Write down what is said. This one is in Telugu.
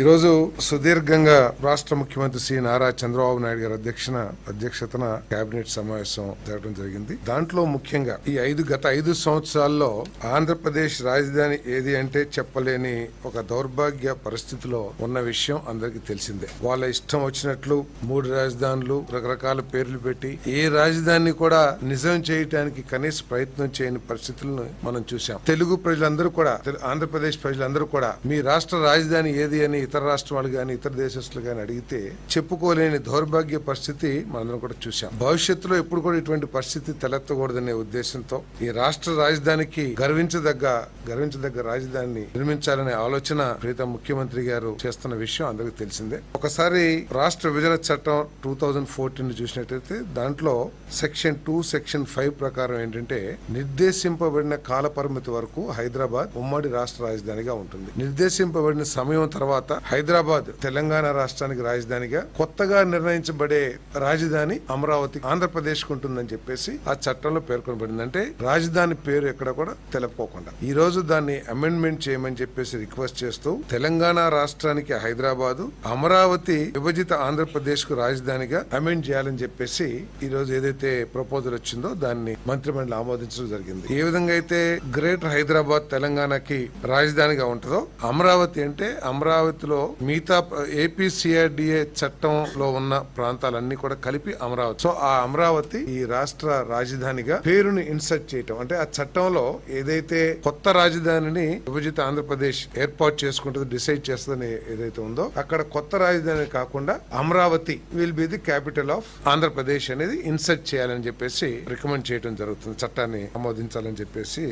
ఈరోజు సుదీర్ఘంగా రాష్ట్ర ముఖ్యమంత్రి శ్రీ నారా చంద్రబాబు నాయుడు గారి అధ్యక్షన అధ్యక్షతన కేబినెట్ సమావేశం జరగడం జరిగింది. దాంట్లో ముఖ్యంగా ఈ ఐదు గత ఐదు సంవత్సరాల్లో ఆంధ్రప్రదేశ్ రాజధాని ఏది అంటే చెప్పలేని ఒక దౌర్భాగ్య పరిస్థితిలో ఉన్న విషయం అందరికీ తెలిసిందే. వాళ్ళ ఇష్టం వచ్చినట్లు మూడు రాజధానులు రకరకాల పేర్లు పెట్టి ఏ రాజధాని కూడా నిజం చేయటానికి కనీస ప్రయత్నం చేయని పరిస్థితులను మనం చూసాం తెలుగు ప్రజలందరూ కూడా ఆంధ్రప్రదేశ్ ప్రజలందరూ కూడా మీ రాష్ట్ర రాజధాని ఏది అని ఇతర రాష్ట్రాలు కానీ ఇతర దేశస్తులు కానీ అడిగితే చెప్పుకోలేని దౌర్భాగ్య పరిస్థితి మనందరం కూడా చూసాం భవిష్యత్తులో ఎప్పుడు కూడా ఇటువంటి పరిస్థితి తలెత్తకూడదనే ఉద్దేశంతో ఈ రాష్ట్ర రాజధానికి గర్వించదగ్గ గర్వించదగ్గ రాజధానిని నిర్మించాలనే ఆలోచన ప్రీతం ముఖ్యమంత్రి గారు చేస్తున్న విషయం అందరికీ తెలిసిందే. ఒకసారి రాష్ట్ర విభజన చట్టం టూ థౌజండ్ ఫోర్టీన్ చూసినట్టయితే దాంట్లో సెక్షన్ టూ సెక్షన్ ఫైవ్ ప్రకారం ఏంటంటే నిర్దేశింపబడిన కాల పరిమితి వరకు హైదరాబాద్ ఉమ్మడి రాష్ట్ర రాజధానిగా ఉంటుంది. నిర్దేశింపబడిన సమయం తర్వాత హైదరాబాద్ తెలంగాణ రాష్ట్రానికి రాజధానిగా కొత్తగా నిర్ణయించబడే రాజధాని అమరావతి ఆంధ్రప్రదేశ్కు ఉంటుందని చెప్పేసి ఆ చట్టంలో పేర్కొనబడింది. అంటే రాజధాని పేరు ఎక్కడ కూడా తెలుపుకోకుండా. ఈ రోజు దాన్ని అమెండ్మెంట్ చేయమని చెప్పేసి రిక్వెస్ట్ చేస్తూ తెలంగాణ రాష్ట్రానికి హైదరాబాదు అమరావతి విభజిత ఆంధ్రప్రదేశ్కు రాజధానిగా అమెండ్ చేయాలని చెప్పేసి ఈ రోజు ఏదైతే ప్రపోజల్ వచ్చిందో దాన్ని మంత్రిమండలి ఆమోదించడం జరిగింది. ఏ విధంగా అయితే గ్రేటర్ హైదరాబాద్ తెలంగాణకి రాజధానిగా ఉంటుందో అమరావతి అంటే అమరావతి అమరావతిలో మిగతా ఏపీ సిఆర్డిఏ చట్టంలో ఉన్న ప్రాంతాలన్నీ కూడా కలిపి అమరావతి. సో ఆ అమరావతి ఈ రాష్ట్ర రాజధానిగా పేరుని ఇన్సర్ట్ చేయటం. అంటే ఆ చట్టంలో ఏదైతే కొత్త రాజధానిని విభజిత ఆంధ్రప్రదేశ్ ఏర్పాటు చేసుకుంటుంది డిసైడ్ చేస్తుందని ఏదైతే ఉందో అక్కడ కొత్త రాజధాని కాకుండా Amaravati will be the capital of Andhra Pradesh అనేది ఇన్సర్ట్ చేయాలని చెప్పేసి రికమెండ్ చేయడం జరుగుతుంది చట్టాన్ని ఆమోదించాలని చెప్పేసి